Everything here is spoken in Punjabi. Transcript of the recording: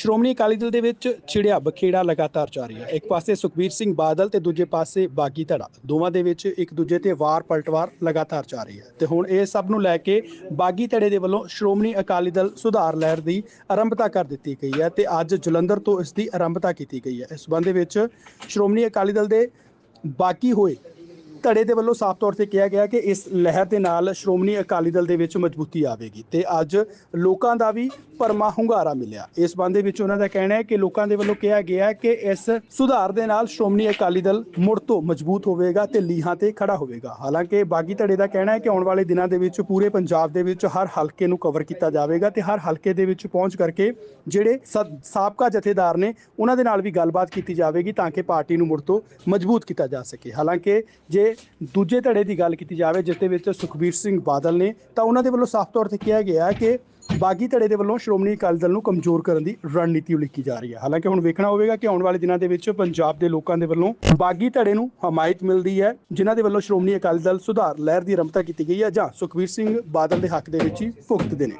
ਸ਼੍ਰੋਮਣੀ ਅਕਾਲੀ ਦਲ ਦੇ ਵਿੱਚ ਛਿੜਿਆ ਬਖੇੜਾ ਲਗਾਤਾਰ ਜਾਰੀ ਹੈ। ਇੱਕ ਪਾਸੇ ਸੁਖਬੀਰ ਸਿੰਘ ਬਾਦਲ ਤੇ ਦੂਜੇ ਪਾਸੇ ਬਾਗੀ ਧੜਾ। ਦੋਵਾਂ ਦੇ ਵਿੱਚ ਇੱਕ ਦੂਜੇ ਤੇ ਵਾਰ ਪਲਟਵਾਰ ਲਗਾਤਾਰ ਜਾਰੀ ਹੈ। ਤੇ ਹੁਣ ਇਹ ਸਭ ਨੂੰ ਲੈ ਕੇ ਬਾਗੀ ਧੜੇ ਦੇ ਵੱਲੋਂ ਸ਼੍ਰੋਮਣੀ ਅਕਾਲੀ ਦਲ ਸੁਧਾਰ ਲਹਿਰ ਦੀ ਆਰੰਭਤਾ ਕਰ ਦਿੱਤੀ ਗਈ ਹੈ ਤੇ ਅੱਜ ਜਲੰਧਰ ਤੋਂ ਇਸ ਦੀ ਆਰੰਭਤਾ ਕੀਤੀ ਗਈ ਹੈ। ਇਸ ਸੰਬੰਧ ਵਿੱਚ ਸ਼੍ਰੋਮਣੀ ਅਕਾਲੀ ਦਲ ਦੇ ਬਾਕੀ ਹੋਏ ਧੜੇ ਦੇ ਵੱਲੋਂ ਸਾਫ਼ ਤੌਰ ਤੇ ਕਿਹਾ ਗਿਆ ਕਿ ਇਸ ਲਹਿਰ ਦੇ ਨਾਲ ਸ਼੍ਰੋਮਣੀ ਅਕਾਲੀ ਦਲ ਦੇ ਵਿੱਚ ਮਜ਼ਬੂਤੀ ਆਵੇਗੀ ਤੇ ਅੱਜ ਲੋਕਾਂ ਦਾ ਵੀ ਪਰਮਾ ਹੁੰਗਾਰਾ ਮਿਲਿਆ। ਇਸ ਸੰਬੰਧ ਵਿੱਚ ਉਹਨਾਂ ਦਾ ਕਹਿਣਾ ਹੈ ਕਿ ਲੋਕਾਂ ਦੇ ਵੱਲੋਂ ਕਿਹਾ ਗਿਆ ਕਿ ਇਸ ਸੁਧਾਰ ਦੇ ਨਾਲ ਸ਼੍ਰੋਮਣੀ ਅਕਾਲੀ ਦਲ ਮੁੜ ਤੋਂ ਮਜ਼ਬੂਤ ਹੋਵੇਗਾ ਤੇ ਲੀਹਾਂ ਤੇ ਖੜਾ ਹੋਵੇਗਾ। ਹਾਲਾਂਕਿ ਬਾਗੀ ਧੜੇ ਦਾ ਕਹਿਣਾ ਹੈ ਕਿ ਆਉਣ ਵਾਲੇ ਦਿਨਾਂ ਦੇ ਵਿੱਚ ਪੂਰੇ ਪੰਜਾਬ ਦੇ ਵਿੱਚ ਹਰ ਹਲਕੇ ਨੂੰ ਕਵਰ ਕੀਤਾ ਜਾਵੇਗਾ ਤੇ ਹਰ ਹਲਕੇ ਦੇ ਵਿੱਚ ਪਹੁੰਚ ਕਰਕੇ ਜਿਹੜੇ ਸ- ਸਾਬਕਾ ਜਥੇਦਾਰ ਨੇ ਉਹਨਾਂ ਦੇ ਨਾਲ ਵੀ ਗੱਲਬਾਤ ਕੀਤੀ ਜਾਵੇਗੀ ਤਾਂ ਕਿ ਪਾਰਟੀ ਨੂੰ ਮੁੜ ਤੋਂ ਮਜ਼ਬੂਤ ਕੀਤਾ ਜਾ ਸਕੇ। ਹਾਲਾਂਕਿ ਜੇ ਦੂਜੇ ਧੜੇ ਦੀ ਗੱਲ ਕੀਤੀ ਜਾਵੇ, ਜਿਸ ਦੇ ਵਿੱਚ ਸੁਖਬੀਰ ਸਿੰਘ ਬਾਦਲ ਨੇ, ਤਾਂ ਉਹਨਾਂ ਦੇ ਵੱਲੋਂ ਸਾਫ਼ ਤੌਰ ਤੇ ਕਿਹਾ ਗਿਆ ਹੈ ਕਿ ਬਾਗੀ ਧੜੇ ਦੇ ਵੱਲੋਂ ਸ਼੍ਰੋਮਣੀ ਅਕਾਲੀ ਦਲ ਨੂੰ ਕਮਜ਼ੋਰ ਕਰਨ ਦੀ ਰਣਨੀਤੀ ਉਲੀਕੀ ਜਾ ਰਹੀ ਹੈ। ਹਾਲਾਂਕਿ ਹੁਣ ਵੇਖਣਾ ਹੋਵੇਗਾ ਕਿ ਆਉਣ ਵਾਲੇ ਦਿਨਾਂ ਦੇ ਵਿੱਚ ਪੰਜਾਬ ਦੇ ਲੋਕਾਂ ਦੇ ਵੱਲੋਂ ਬਾਗੀ ਧੜੇ ਨੂੰ ਹਮਾਇਤ ਮਿਲਦੀ ਹੈ, ਜਿਨ੍ਹਾਂ ਦੇ ਵੱਲੋਂ ਸ਼੍ਰੋਮਣੀ ਅਕਾਲੀ ਦਲ ਸੁਧਾਰ ਲਹਿਰ ਦੀ ਆਰੰਭਤਾ ਕੀਤੀ ਗਈ ਹੈ ਜਾਂ ਸੁਖਬੀਰ ਸਿੰਘ ਬਾਦਲ ਦੇ ਹੱਕ ਦੇ ਵਿੱਚ ਹੀ ਭੁਗਤਦੇ ਨੇ।